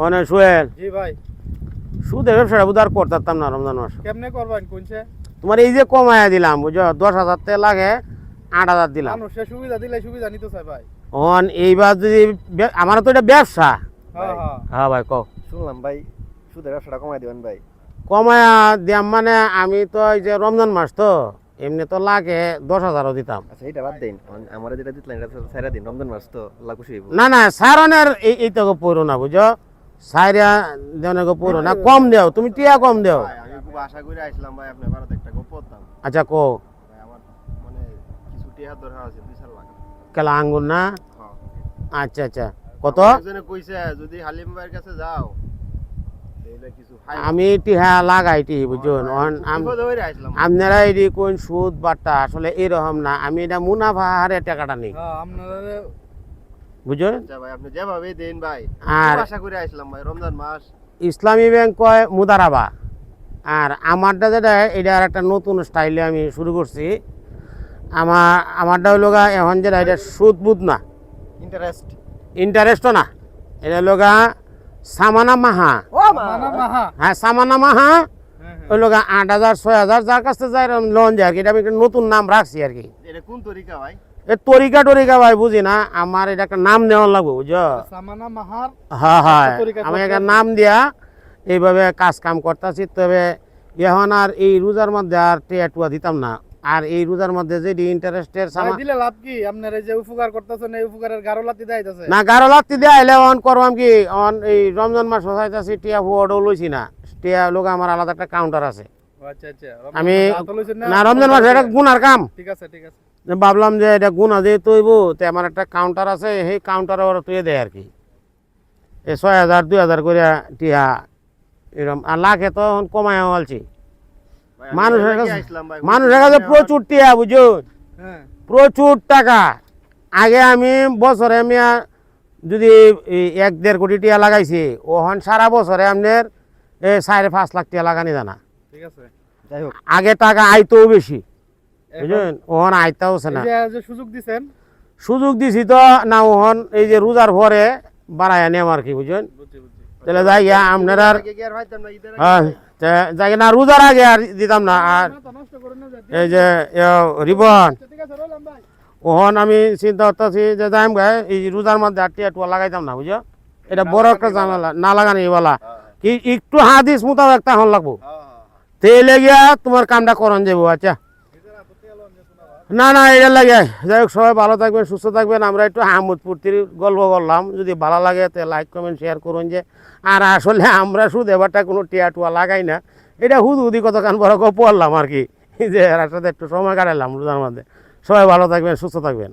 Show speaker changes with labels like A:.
A: মানে সোহেল।
B: জি ভাই।
A: সুদের ব্যবসাটা বুধ আর করতাম না রমজান মাস।
B: কেমনে করবেন কোনছে
A: তোমার এই যে কমায়া দিলাম বুঝো দশ হাজার টাকা লাগে আট হাজার দিলাম।
B: মানুষের সুবিধা দিলে সুবিধা নিতে চাই ভাই।
A: অন এইবার যদি আমার তো এটা ব্যবসা।
B: হ্যাঁ হ্যাঁ।
A: হ্যাঁ ভাই কও।
C: শুনলাম ভাই সুদের ব্যবসাটা কমাই দিবেন ভাই।
A: কমায়া দিয়াম মানে আমি তো এই যে রমজান মাস তো এমনি তো লাগে দশ হাজারও দিতাম।
C: আচ্ছা এটা বাদ দিন। আমার যেটা দিতলেন এটা সাইরা দিন রমজান মাস তো হইব।
A: না না সারনের এই এই তো পড়ো না বুঝো সাইরা গো পড়ো না কম দেও তুমি টিয়া কম দেও।
C: ভাই আমি খুব আশা করে আসলাম ভাই আপনার বাড়িতে একটা
A: আচ্ছা কো
C: আমার মানে কিছু টিয়া দরকার আছে লাখ
A: কেলা আঙ্গুর না?
C: হ্যাঁ।
A: আচ্ছা আচ্ছা। কত?
C: একজনে কইছে যদি হালিম ভাইয়ের কাছে যাও
A: আমি টিহা লাগাই টি বুঝুন
C: আসলাম
A: আপনারা এটি কোন সুদ বাট্টা আসলে এরকম না। আমি এটা মুনাফা হারে টাকাটা নেই।
B: হ্যাঁ
A: বুঝুন
C: আচ্ছা ভাই আপনি যেভাবে দেন ভাই।
A: আর
C: আশা করে আসলাম ভাই রমজান মাস।
A: ইসলামী ব্যাংক কয় মুদারাবা। আর আমারটা যেটা এটা আর একটা নতুন স্টাইলে আমি শুরু করছি। আমার আমারটা হইল গা এখন যেটা এটা সুদ বুধ না।
C: ইন্টারেস্ট
A: ইন্টারেস্টও না। এটা হইল গা সামানা মাহা।
B: মাহা।
A: হ্যাঁ সামানা মাহা।
B: হ্যাঁ হ্যাঁ।
A: হইল গা আট হাজার ছয় হাজার যার কাছ থেকে যাই লোন যায় আর কি। এটা আমি একটা নতুন নাম রাখছি আর কি।
C: এটা কোন তরিকা ভাই?
A: এ তরিকা টরিকা ভাই বুঝি না? আমার এটা একটা নাম নেওয়া লাগবে বুঝো হ্যাঁ হ্যাঁ আমি একটা নাম দিয়া এইভাবে কাজ কাম করতেছি তবে এখন আর এই রোজার মধ্যে আর টিয়া টুয়া দিতাম না। আর এই রোজার মধ্যে যে ইন্টারেস্টের
B: ভাই দিলে লাভ কি? আপনার এই যে উপকার করতেছেন এই উপকারের গারো লাতি দেখাইতেছে
A: না গারো লাত্তি দিয়ে আইলে অন করবাম কি? অন এই রমজান মাস হসাইতেছি টিয়া ফুয়াডও লইছি না। টিয়া লোক আমার আলাদা একটা কাউন্টার আছে।
B: আচ্ছা আচ্ছা।
A: আমি না? রমজান মাস এটা গুনার কাম।
B: ঠিক আছে ঠিক আছে।
A: ভাবলাম যে এটা গুণা দিয়ে তৈব তো আমার একটা কাউন্টার আছে সেই কাউন্টারে ওরা তুই দেয় আর কি। এই ছয় হাজার দুই হাজার করে টিয়া এরকম আর লাখে তো এখন কমায় আলছি। মানুষের কাছে মানুষের কাছে প্রচুর টিয়া বুঝুন
B: হ্যাঁ।
A: প্রচুর টাকা। আগে আমি বছরে আমি যদি এক দেড় কোটি টিয়া লাগাইছি ওহন সারা বছরে আপনার সাড়ে পাঁচ লাখ টিয়া লাগানি জানা।
B: ঠিক আছে
A: আগে টাকা আইতেও বেশি। বুঝলেন? ওহন আইতেও না
B: এই যে যে সুযোগ দিছেন।
A: সুযোগ দিছি তো না ওহন এই যে রোজার পরে বাড়ায় নেম আর কি বুঝলেন? তাহলে যাই গিয়া আপনার আর
C: না
A: হ্যাঁ যাই। না রোজার আগে আর দিতাম না আর
B: না
A: এই যে রিবন।
B: ভাই।
A: ওহন আমি চিন্তা করতেছি যে যাইম গায়ে এই রোজার মধ্যে আর টিয়া টুয়া লাগাইতাম না বুঝো এটা বড় একটা ঝামেলা না লাগানি বলা। কি একটু হাদিস মোতাবেক তখন লাগবো।
C: হ্যাঁ, হ্যাঁ, হ্যাঁ।
A: তেলে গিয়া তোমার কামটা করন যাব আচ্ছা। না না, এটা লাগে। যাই হোক, সবাই ভালো থাকবেন, সুস্থ থাকবেন। আমরা একটু আহমদপুরতির গল্প করলাম। যদি ভালো লাগে, তো লাইক কমেন্ট শেয়ার করুন যে। আর আসলে আমরা শুধু এবারটা কোনো টিয়া টুয়া লাগাই না। এটা হুদ হুদি কতক্ষণ বড় গল্প পড়লাম আর কি। যে সাথে একটু সময় কাটালাম রোজার মধ্যে। সবাই ভালো থাকবেন, সুস্থ থাকবেন।